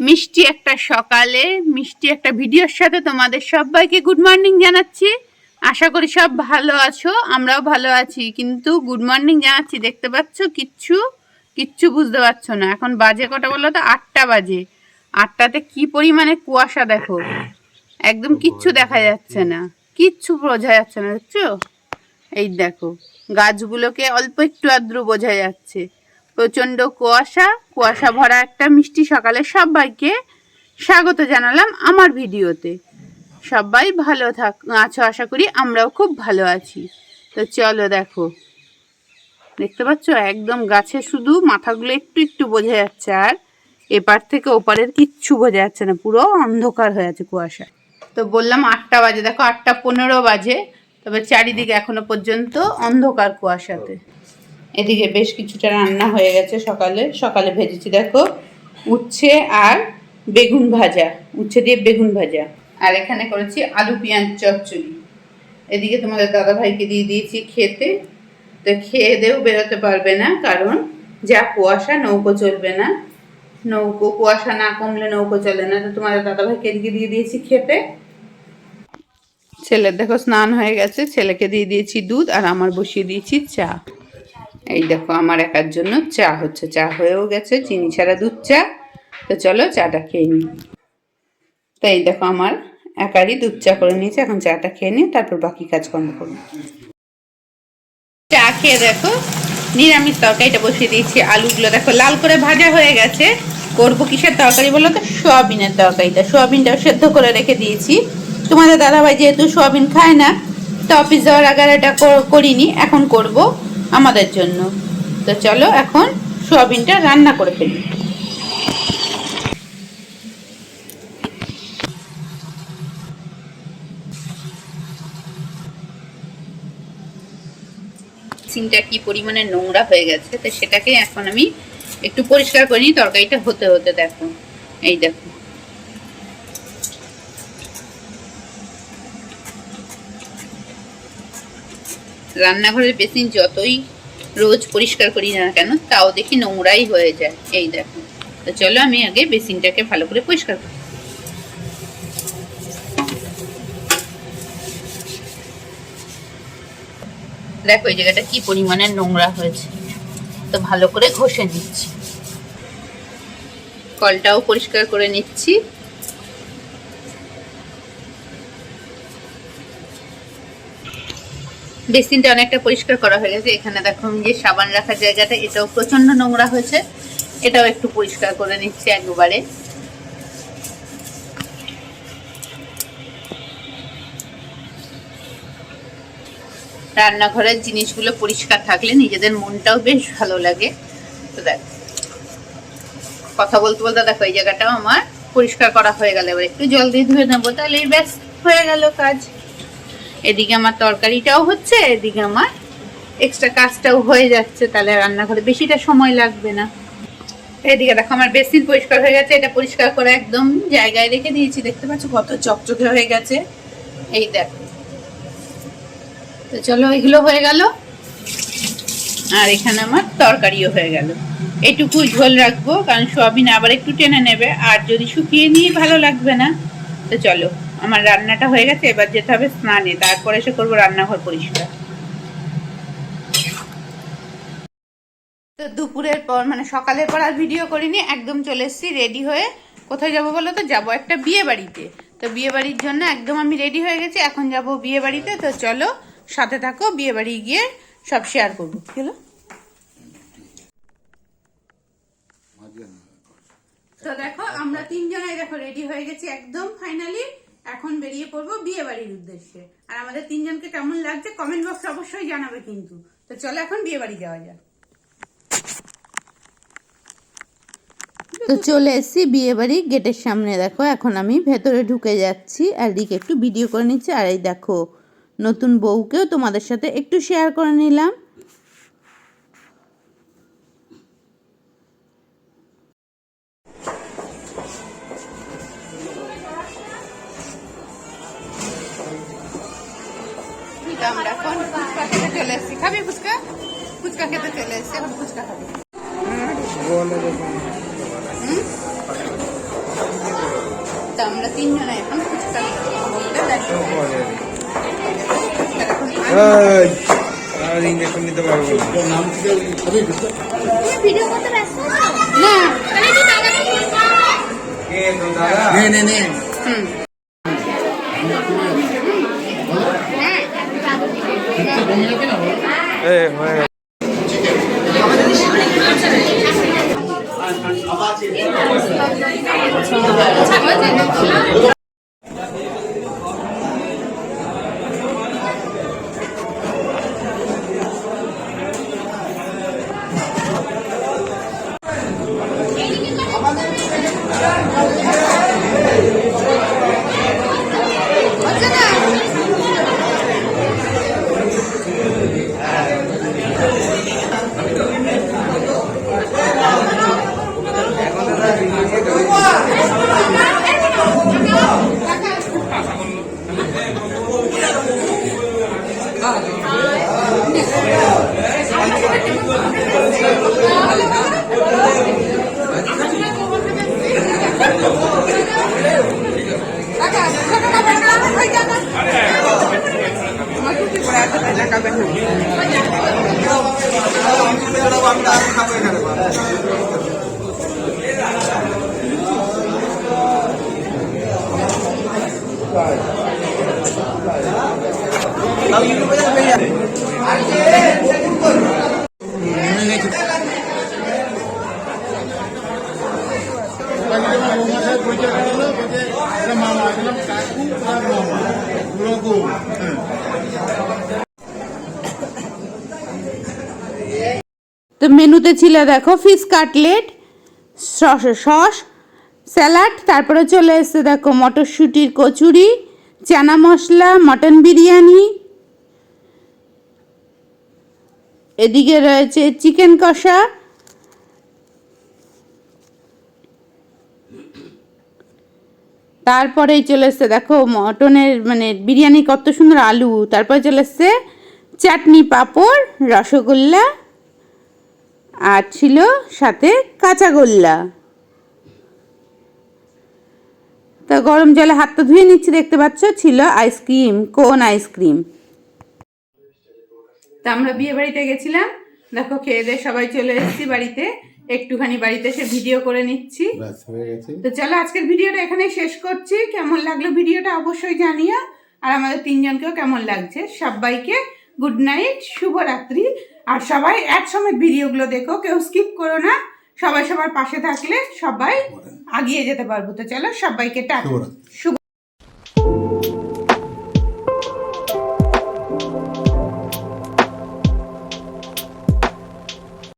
মিষ্টি একটা সকালে মিষ্টি একটা ভিডিওর সাথে তোমাদের সবাইকে গুড মর্নিং জানাচ্ছি। আশা করি সব ভালো আছো আমরাও ভালো আছি। কিন্তু গুড মর্নিং জানাচ্ছি দেখতে পাচ্ছ? কিচ্ছু কিচ্ছু বুঝতে পারছ না। এখন বাজে কটা বলো তো? আটটা বাজে। আটটাতে কি পরিমাণে কুয়াশা দেখো? একদম কিচ্ছু দেখা যাচ্ছে না। কিচ্ছু বোঝা যাচ্ছে না দেখছ এই দেখো গাছগুলোকে অল্প একটু আদ্র বোঝা যাচ্ছে। প্রচণ্ড কুয়াশা কুয়াশা ভরা একটা মিষ্টি সকালে সবাইকে স্বাগত জানালাম আমার ভিডিওতে। সবাই ভালো থাক, আছো আশা করি আমরাও খুব ভালো আছি। তো চলো দেখো। দেখতে পাচ্ছ? একদম গাছে শুধু মাথাগুলো একটু একটু বোঝা যাচ্ছে আর এপার থেকে ওপারের কিচ্ছু বোঝা যাচ্ছে না, পুরো অন্ধকার হয়ে আছে কুয়াশা। তো বললাম আটটা বাজে, দেখো আটটা পনেরো বাজে, তবে চারিদিকে এখনও পর্যন্ত অন্ধকার কুয়াশাতে। এদিকে বেশ কিছুটা রান্না হয়ে গেছে সকালে। সকালে ভেজেছি, দেখো, উচ্ছে আর বেগুন ভাজা, উচ্ছে দিয়ে বেগুন ভাজা। আর এখানে করেছি আলু পেঁয়াজ চচ্চড়ি। এদিকে তোমাদের দাদা ভাইকে দিয়ে দিয়েছি খেতে। তো খেয়ে দেও, বেরোতে পারবে না, কারণ যা কুয়াশা, নৌকো চলবে না। নৌকো, কুয়াশা না কমলে নৌকো চলে না। তো তোমাদের দাদা ভাইকে এদিকে দিয়ে দিয়েছি খেতে। ছেলের দেখো স্নান হয়ে গেছে, ছেলেকে দিয়ে দিয়েছি দুধ আর আমার বসিয়ে দিয়েছি চা। এই দেখো, আমার একার জন্য চা হচ্ছে। চা হয়েও গেছে, চিনি ছাড়া দুধ চা। তো চলো চাটা খেয়ে নিই। তো এই দেখো, আমার একারই দুধ চা করে নিয়েছে। এখন চাটা খেয়ে নিই তারপর বাকি কাজকর্ম করব। চা খেয়ে দেখো, নিরামিষ তরকারিটা বসিয়ে দিয়েছি। আলুগুলো দেখো, লাল করে ভাজা হয়ে গেছে। করব কিসের তরকারি বলো তো? সোয়াবিনের তরকারিটা। সোয়াবিনটাও সেদ্ধ করে রেখে দিয়েছি। তোমাদের দাদাভাই যেহেতু সোয়াবিন খায় না, তো অফিস যাওয়ার আগে এটা কর- করিনি। এখন করব। আমাদের জন্য। তো চলো এখন সোয়াবিনটা রান্না করে ফেলি। সিনটা কি পরিমাণে নোংরা হয়ে গেছে, তো সেটাকে এখন আমি একটু পরিষ্কার করে নিই, তরকারিটা হতে হতে দেখো। এই দেখো। রান্নাঘরের বেসিন যতই রোজ পরিষ্কার করি না কেন, তাও দেখি নোংরাই হয়ে যায়। এই দেখো। তো চলো আমি আগে বেসিনটাকে ভালো করে পরিষ্কার করি। দেখো, এই জায়গাটা কি পরিমাণে নোংরা হয়েছে। তো ভালো করে ঘষে নিচ্ছি। কলটাও পরিষ্কার করে নিচ্ছি। বেসিনটা অনেকটা পরিষ্কার করা হয়ে গেছে। এখানে দেখো যে সাবান রাখার জায়গাটা, এটাও প্রচণ্ড নোংরা হয়েছে। এটাও একটু পরিষ্কার করে নিচ্ছি একবারে। রান্নাঘরের জিনিসগুলো পরিষ্কার থাকলে নিজেদের মনটাও বেশ ভালো লাগে। তো দেখ, কথা বলতে বলতে দেখো এই জায়গাটাও আমার পরিষ্কার করা হয়ে গেল। এবার একটু জল দিয়ে ধুয়ে নেব তাহলে এই ব্যাস, হয়ে গেল কাজ। এদিকে আমার তরকারিটাও হচ্ছে, এদিকে আমার এক্সট্রা কাজটাও হয়ে যাচ্ছে, তাহলে রান্নাঘরে বেশিটা সময় লাগবে না। এদিকে দেখো আমার বেসিন পরিষ্কার হয়ে গেছে, এটা পরিষ্কার করে একদম জায়গায় রেখে দিয়েছি, দেখতে পাচ্ছ কত চকচকে হয়ে গেছে। এই দেখো। তো চলো, এগুলো হয়ে গেল। আর এখানে আমার তরকারিও হয়ে গেল। এইটুকু ঝোল রাখব, কারণ সোয়াবিন আবার একটু টেনে নেবে, আর যদি শুকিয়ে নিয়ে ভালো লাগবে না, তো চলো। আমার রান্নাটা হয়ে গেছে, এবার যেতে হবে স্নানে। তারপরে এসে করব রান্নাঘর পরিষ্কার। তো দুপুরের পর মানে সকালের পর আর ভিডিও করিনি, একদম চলে এসেছি রেডি হয়ে। কোথায় যাব বলো তো? যাব একটা বিয়ে বাড়িতে। তো বিয়ে বাড়ির জন্য একদম আমি রেডি হয়ে গেছি, এখন যাব বিয়ে বাড়িতে। তো চলো, সাথে থাকো, বিয়ে বাড়ি গিয়ে সব শেয়ার করব। হলো? তো দেখো, আমরা তিনজনাই দেখো রেডি হয়ে গেছি, একদম ফাইনালি এখন বেরিয়ে পড়ব বিয়ে বাড়ির উদ্দেশ্যে। আর আমাদের তিনজনকে কেমন লাগছে কমেন্ট বক্সে অবশ্যই জানাবে কিন্তু। তো চলো এখন বিয়ে বাড়ি যাওয়া যাক। তো চলে এসেছি বিয়ে বাড়ি গেটের সামনে। দেখো, এখন আমি ভেতরে ঢুকে যাচ্ছি। আর দিকে একটু ভিডিও করে নিচ্ছি। আর এই দেখো, নতুন বউকেও তোমাদের সাথে একটু শেয়ার করে নিলাম। আমরা এখন ফুচকা খেতে চলে এসেছি। খাবি ফুচকা? ফুচকা খেতে চলে এসেছি এখন ফুচকা খাবি। হুম? তা আমরা তিনজনে এখন ফুচকা ইঞ্জেকশন নিতে পারব না। ভিডিও করতে ব্যস্ত আছো? না। হুম এ হয়ে তো মেনুতে ছিল দেখো fish cutlet, sauce sauce, salad, তারপরে চলে এসেছে দেখো মটরশুঁটির কচুরি, চানা মশলা, মটন বিরিয়ানি এদিকে রয়েছে চিকেন কষা। তারপরেই চলে এসছে, দেখো, মটনের মানে বিরিয়ানি কত সুন্দর আলু। তারপরে চলে এসছে চাটনি পাঁপড়, রসগোল্লা, আর ছিল সাথে কাঁচাগোল্লা তা গরম জলে হাতটা ধুয়ে নিচ্ছি, দেখতে পাচ্ছ, ছিল আইসক্রিম, কোন আইসক্রিম। তা আমরা বিয়ে বাড়িতে গেছিলাম। দেখো খেয়ে দিয়ে সবাই চলে এসেছি বাড়িতে। একটুখানি বাড়িতে এসে ভিডিও করে নিচ্ছি। তো চলো আজকের ভিডিওটা এখানে শেষ করছি। কেমন লাগল ভিডিওটা অবশ্যই জানিও। আর আমাদের তিনজনকেও কেমন লাগছে? সবাইকে গুড নাইট শুভরাত্রি। আর সবাই একসঙ্গে ভিডিওগুলো দেখো কেউ স্কিপ করো না। সবাই সবার পাশে থাকলে সবাই আগিয়ে যেতে পারব। তো চলো সবাইকে শুভরাত্রি। শুভ